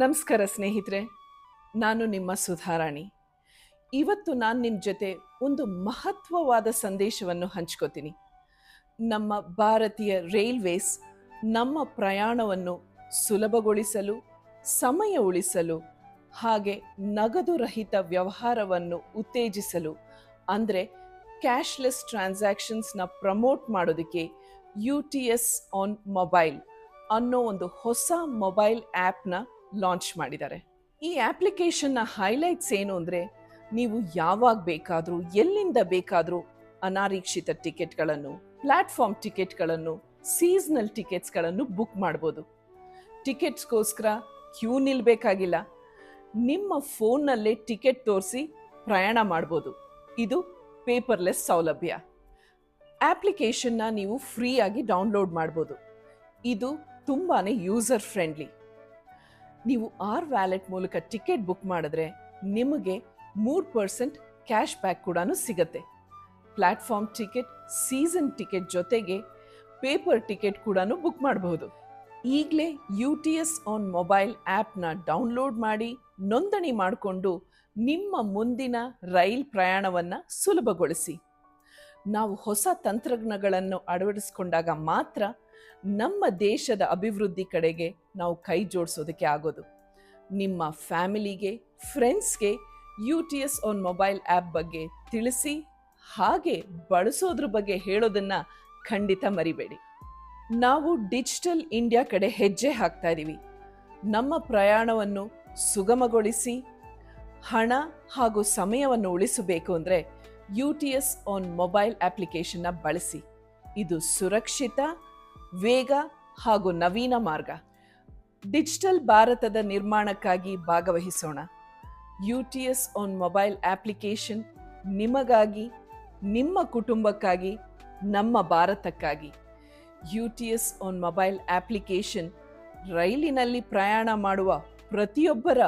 ನಮಸ್ಕಾರ ಸ್ನೇಹಿತರೆ, ನಾನು ನಿಮ್ಮ ಸುಧಾರಾಣಿ. ಇವತ್ತು ನಾನು ನಿಮ್ಮ ಜೊತೆ ಒಂದು ಮಹತ್ವವಾದ ಸಂದೇಶವನ್ನು ಹಂಚ್ಕೋತೀನಿ. ನಮ್ಮ ಭಾರತೀಯ ರೈಲ್ವೇಸ್ ನಮ್ಮ ಪ್ರಯಾಣವನ್ನು ಸುಲಭಗೊಳಿಸಲು, ಸಮಯ ಉಳಿಸಲು, ಹಾಗೆ ನಗದು ರಹಿತ ವ್ಯವಹಾರವನ್ನು ಉತ್ತೇಜಿಸಲು, ಅಂದರೆ ಕ್ಯಾಶ್ಲೆಸ್ ಟ್ರಾನ್ಸಾಕ್ಷನ್ಸ್ನ ಪ್ರಮೋಟ್ ಮಾಡೋದಕ್ಕೆ U T S on mobile ಅನ್ನೋ ಒಂದು ಹೊಸ ಮೊಬೈಲ್ ಆ್ಯಪ್ನ ಲಾಂಚ್ ಮಾಡಿದ್ದಾರೆ. ಈ ಆಪ್ಲಿಕೇಶನ್ನ ಹೈಲೈಟ್ಸ್ ಏನು ಅಂದರೆ, ನೀವು ಯಾವಾಗ ಬೇಕಾದರೂ, ಎಲ್ಲಿಂದ ಬೇಕಾದರೂ ಅನಾರೀಕ್ಷಿತ ಟಿಕೆಟ್ಗಳನ್ನು ಪ್ಲಾಟ್ಫಾರ್ಮ್ ಟಿಕೆಟ್ಗಳನ್ನು ಸೀಸ್ನಲ್ ಟಿಕೆಟ್ಸ್ಗಳನ್ನು ಬುಕ್ ಮಾಡ್ಬೋದು. ಟಿಕೆಟ್ಸ್ಗೋಸ್ಕರ ಕ್ಯೂ ನಿಲ್ಬೇಕಾಗಿಲ್ಲ. ನಿಮ್ಮ ಫೋನ್ನಲ್ಲೇ ಟಿಕೆಟ್ ತೋರಿಸಿ ಪ್ರಯಾಣ ಮಾಡ್ಬೋದು. ಇದು ಪೇಪರ್ಲೆಸ್ ಸೌಲಭ್ಯ. ಆಪ್ಲಿಕೇಶನ್ನ ನೀವು ಫ್ರೀಯಾಗಿ ಡೌನ್ಲೋಡ್ ಮಾಡ್ಬೋದು. ಇದು ತುಂಬಾ ಯೂಸರ್ ಫ್ರೆಂಡ್ಲಿ ನೀವು ಆರ್ ವ್ಯಾಲೆಟ್ ಮೂಲಕ ಟಿಕೆಟ್ ಬುಕ್ ಮಾಡಿದ್ರೆ ನಿಮಗೆ ಮೂರು ಪರ್ಸೆಂಟ್ ಕ್ಯಾಶ್ ಬ್ಯಾಕ್ ಕೂಡ ಸಿಗತ್ತೆ. ಪ್ಲ್ಯಾಟ್ಫಾರ್ಮ್ ಟಿಕೆಟ್, ಸೀಸನ್ ಟಿಕೆಟ್ ಜೊತೆಗೆ ಪೇಪರ್ ಟಿಕೆಟ್ ಕೂಡ ಬುಕ್ ಮಾಡಬಹುದು. ಈಗಲೇ U T S on mobile ಆ್ಯಪ್ನ ಡೌನ್ಲೋಡ್ ಮಾಡಿ ನೋಂದಣಿ ಮಾಡಿಕೊಂಡು ನಿಮ್ಮ ಮುಂದಿನ ರೈಲ್ ಪ್ರಯಾಣವನ್ನು ಸುಲಭಗೊಳಿಸಿ. ನಾವು ಹೊಸ ತಂತ್ರಜ್ಞಗಳನ್ನು ಅಳವಡಿಸಿಕೊಂಡಾಗ ಮಾತ್ರ ನಮ್ಮ ದೇಶದ ಅಭಿವೃದ್ಧಿ ಕಡೆಗೆ ನಾವು ಕೈ ಜೋಡಿಸೋದಕ್ಕೆ ಆಗೋದು. ನಿಮ್ಮ ಫ್ಯಾಮಿಲಿಗೆ, ಫ್ರೆಂಡ್ಸ್ಗೆ U T S on mobile app ಬಗ್ಗೆ ತಿಳಿಸಿ, ಹಾಗೆ ಬಳಸೋದ್ರ ಬಗ್ಗೆ ಹೇಳೋದನ್ನು ಖಂಡಿತ ಮರಿಬೇಡಿ. ನಾವು ಡಿಜಿಟಲ್ ಇಂಡಿಯಾ ಕಡೆ ಹೆಜ್ಜೆ ಹಾಕ್ತಾ ಇದ್ದೀವಿ ನಮ್ಮ ಪ್ರಯಾಣವನ್ನು ಸುಗಮಗೊಳಿಸಿ, ಹಣ ಹಾಗೂ ಸಮಯವನ್ನು ಉಳಿಸಬೇಕು ಅಂದರೆ U T S on mobile ಅಪ್ಲಿಕೇಶನ್ನ ಬಳಸಿ. ಇದು ಸುರಕ್ಷಿತ ವೇಗ ಹಾಗೂ ನವೀನ ಮಾರ್ಗ. ಡಿಜಿಟಲ್ ಭಾರತದ ನಿರ್ಮಾಣಕ್ಕಾಗಿ ಭಾಗವಹಿಸೋಣ. U T S on mobile application ನಿಮಗಾಗಿ, ನಿಮ್ಮ ಕುಟುಂಬಕ್ಕಾಗಿ, ನಮ್ಮ ಭಾರತಕ್ಕಾಗಿ. U T S on mobile application ರೈಲಿನಲ್ಲಿ ಪ್ರಯಾಣ ಮಾಡುವ ಪ್ರತಿಯೊಬ್ಬರ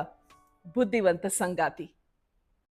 ಬುದ್ಧಿವಂತ ಸಂಗಾತಿ.